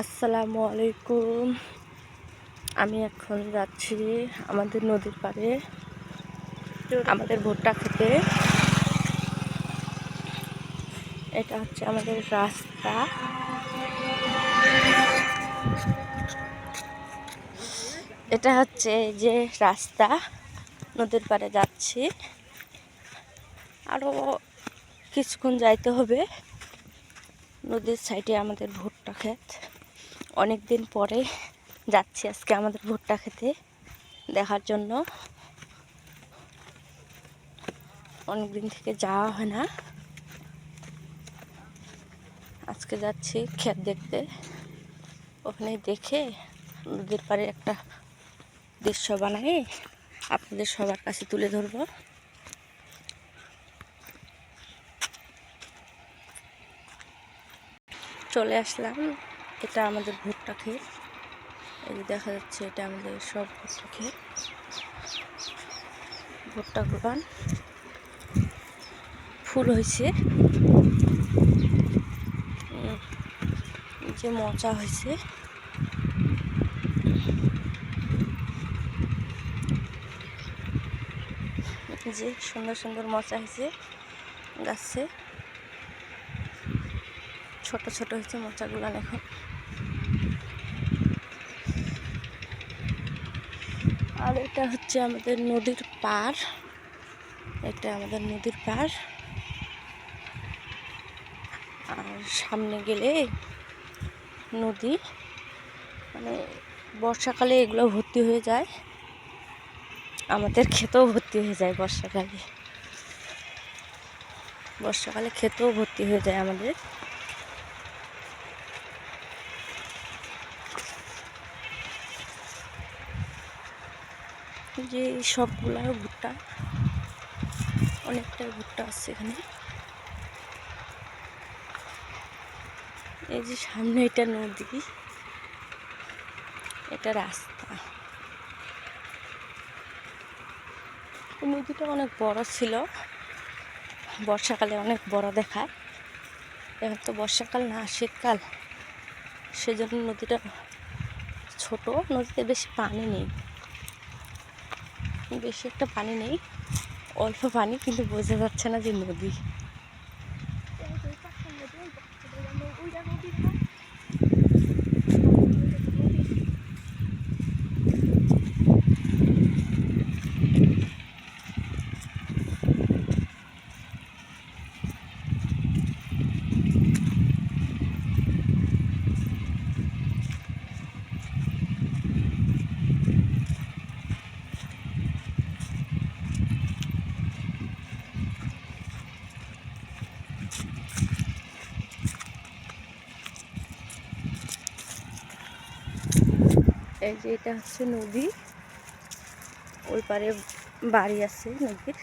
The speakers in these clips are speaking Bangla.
আসসালামু আলাইকুম। আমি এখন যাচ্ছি আমাদের নদীর পাড়ে, আমাদের ভুট্টা খেতে। এটা হচ্ছে আমাদের রাস্তা। এটা হচ্ছে যে রাস্তা, নদীর পাড়ে যাচ্ছি। আরও কিছুক্ষণ যাইতে হবে, নদীর সাইডে আমাদের ভুট্টা ক্ষেত। অনেক দিন পরে যাচ্ছি আজকে আমাদের ভুট্টা খেতে দেখার জন্য। অনেক দিন থেকে যাওয়া হয় না। আজকে যাচ্ছি খেত দেখতে। ওখানে দেখে নদীর পাড়ে একটা দৃশ্য বানাই। আপনাদের সবার কাছে তুলে ধরবো। চলে আসলাম। এটা আমাদের ভুট্টা ক্ষেত। এই যে দেখা যাচ্ছে এটা আমাদের সব ভুট্টা ক্ষেত। ভুট্টা গুলান ফুল হয়েছে। যে মোচা হয়েছে। যে সুন্দর সুন্দর মোচা হয়েছে গাছে। ছোট ছোট হয়েছে মোচাগুলো এখন আর এটা হচ্ছে আমাদের নদীর পার এটা আমাদের নদীর পার আর সামনে গেলে নদী। মানে বর্ষাকালে এগুলো ভর্তি হয়ে যায়। আমাদের ক্ষেতেও ভর্তি হয়ে যায় বর্ষাকালে। বর্ষাকালে ক্ষেতেও ভর্তি হয়ে যায় আমাদের। যে সবগুলা ভুট্টা অনেকটা ভুট্টা আছে এখানে। এই যে সামনে এটা নদী, এটা রাস্তা। নদীটা অনেক বড় ছিল। বর্ষাকালে অনেক বড় দেখায়। এখন তো বর্ষাকাল না, শীতকাল। সেজন্য নদীটা ছোট, নদীতে বেশি পানি নেই। বেশি একটা পানি নেই অল্প পানি কিন্তু বোঝা যাচ্ছে না যে নদী। এই যে এটা হচ্ছে নদী। ওই পারে বাড়ি আছে নদীর।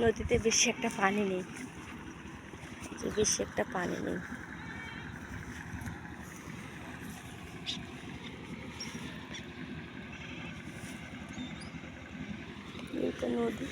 নদীতে বেশি একটা পানি নেই। বেশি একটা পানি নেই। নদী।